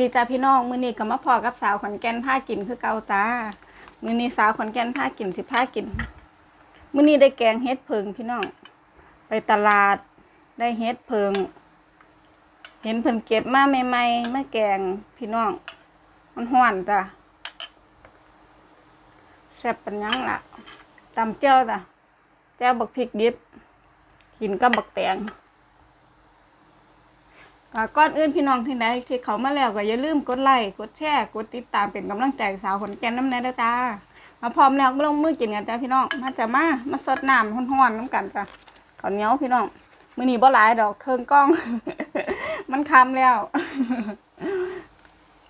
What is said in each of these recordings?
ดีจ้าพี่น้องมือนี้ก็มาพอกับสาวขอนแก่นผ้ากินคือเกาจ้ามือนี้สาวขอนแก่นผ้ากินสิผ้ากินมือนี้ได้แกงเฮ็ดเพิงพี่น้อง ไปตลาดได้เฮ็ดเพิง เห็นเพิ่นเก็บมาใหม่ๆมาแกงพี่น้อง มันห้อนจ้ะแซ่บปันยังล่ะตำเจ้าจ้ะเจ้าบักพริกดิบกินกับบักแตง ก่อนอื่นพี่น้องที่ไหนที่เขามาแล้วก็อย่าลืมกดไลค์กดแชร์กดติดตามเป็นกำลังใจสาวขอนแก่นน้ำแน่ด้จ้ามาพร้อมแล้วก็ลงมือกินกันจ้าพี่น้องมาจะมามาสดน้ำห้อนๆน้ำกันจ้ะข้าวเหนียวพี่น้องมื้อนี้บ่หลายดอกเครื่องกล้อง มันคำแล้ว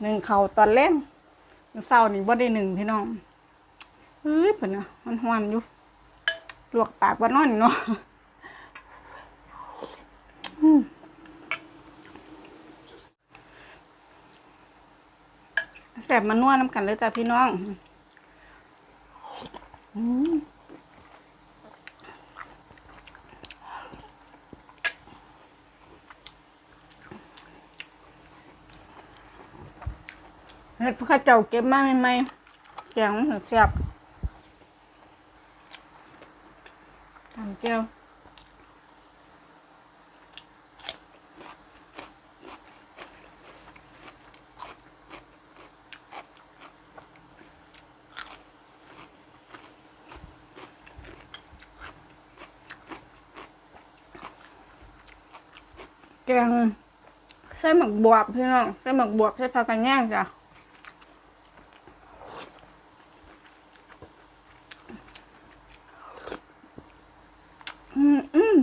หนึ่งเขาตอนเล่นเศร้านี่บ่ได้หนึ่งพี่น้องเฮ้ยเพิ่นนะมันห้อนอยู่ลวกปากว่านอนเนาะ อืม แสบมันนวดน้ำกันเลยจ้ะพี่น้องเฮ็ดพวกเข้าเจ้าเก็บมาใหม่ๆแกงมันแซ่บตำเจียว กงใส่หมักบวบพี่น้องใส่หมักบวบใส่ผักกระแยงจ้ะอืมอืม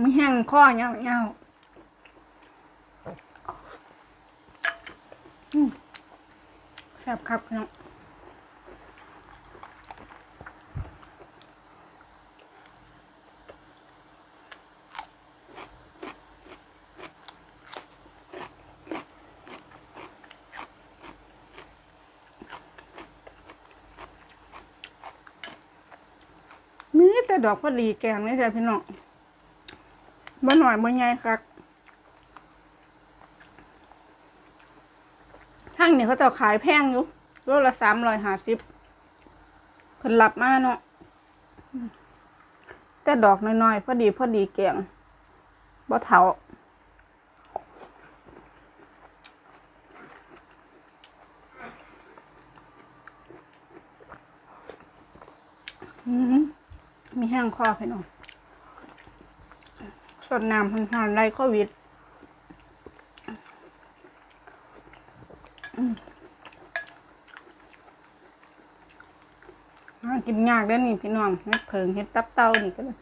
มีแห้งข้อเงาเงาอืมแซ่บครับพี่น้อง ดอกพอดีแกงนี่จ้ะพี่น้องบ่หน่อยบ่ใหญ่ครับทั้งนี้เขาจะขายแพงอยู่โลละสามร้อยห้าสิบเพิ่นรับมาเนาะแต่ดอกน้อยๆพอดีพอดีแกงบ่เถาอืม แห้งคอพี่น้องสดน้ำพันหันไรโควิดกินยากเด้อนี่พี่น้องเฮ็ดเพิงเฮ็ดตับเต้านี่ก็เลย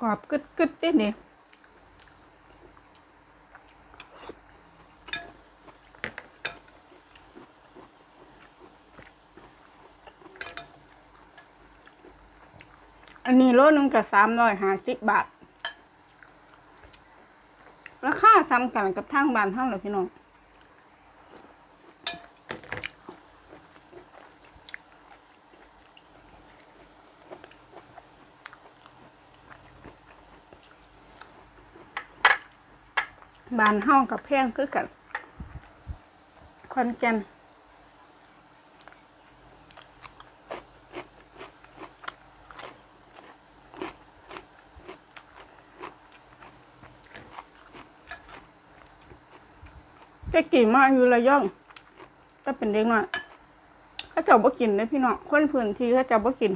กรอบกึดกึดๆเด้เนี่ยอันนี้โลนึงกับสามร้อยห้าสิบบาท ราคาซ้ำกันกับทางบ้านเท่าเลยพี่น้อง บ้านเฮากับแพงคือกันคอนแก่นจะกี่มาอยู่ระยองถ้าเป็นเด็กอยเขาเจ้าบ่กินเลยพี่น้องคนพื้นที่เขาเจ้าบ่กิน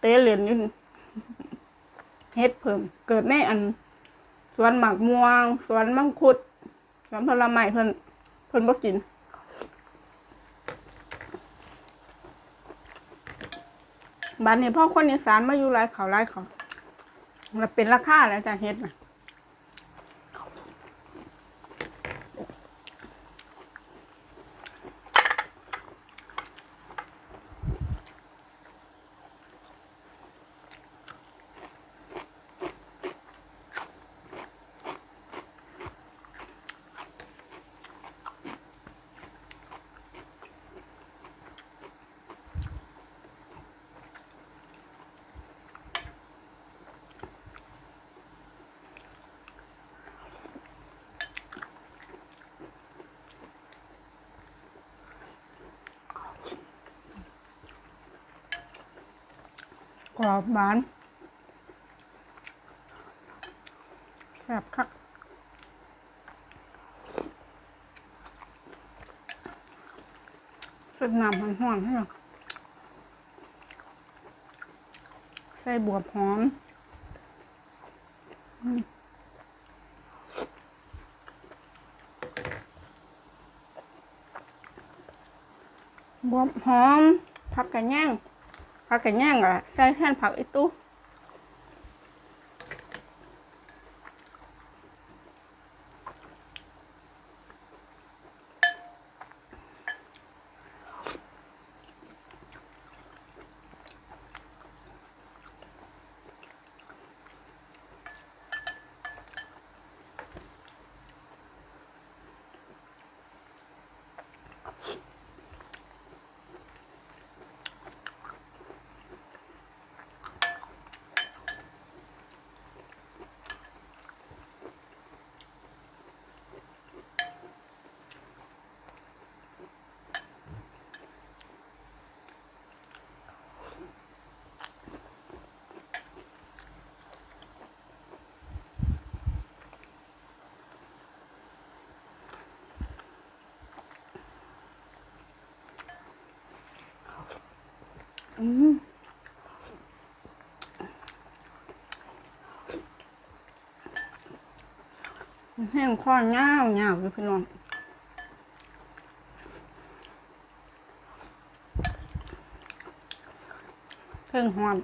เตะเหรียญยู่นเฮ็ดเพิ่มเกิดในอัน สวนหมากม่วง สวนมังคุด สวนผลไม้เพิ่นเพิ่นบ่กินบ้านนี้พ่อคนอีสานมาอยู่หลายเขาหลายเขาแล้วเป็นราคาแล้วจ้ะเฮ็ดน่ะ กรอบหวานแซ่บคักสุดน้ำหอนให้เราใส่บวบหอมอืมบวบหอมผักกระแยง ผักกันแย่งอะใส่แทนผักอีตู้ อืมแห้งข้อเงาเงาพี่น้องเครื่องหอม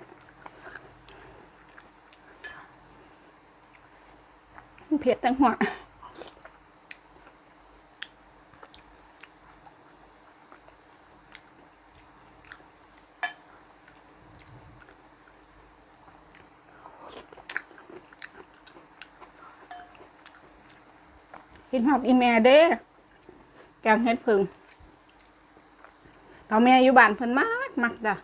เผ็ดทั้งหัว กินหอดอีแม่เด้แกงเฮ็ดผึ่งตอนแม่อยู่บ้านเพิ่นมากมักจ้ะ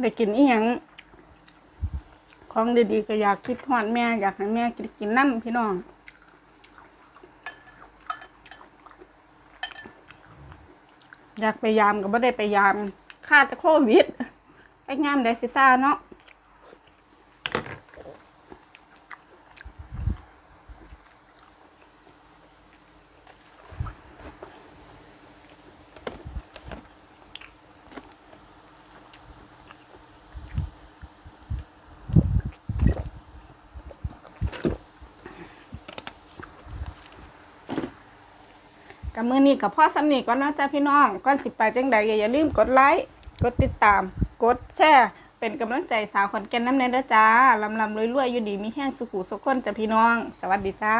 ได้กินอีหยังของดีๆก็อยากคิดฮอดแม่อยากให้แม่กินกินน้ำพี่น้องอยากไปยามก็บ่ได้ไปยามค่าแต่โควิด ไปงามได้สิซ่าเนาะ กับมือนี้กับพ่อสำนีก่อนนาะจ้าพี่น้องก่อนสิไปจังใดอย่าลืมกดไลค์กดติดตาม กดแชร์เป็นกำลังใจสาวขอนแก่นน้ำเนเด้อจ้าลำลำรวยๆอยู่ดีมีแห้งสุขุสุขคนจ้าพี่น้อง สวัสดีจ้า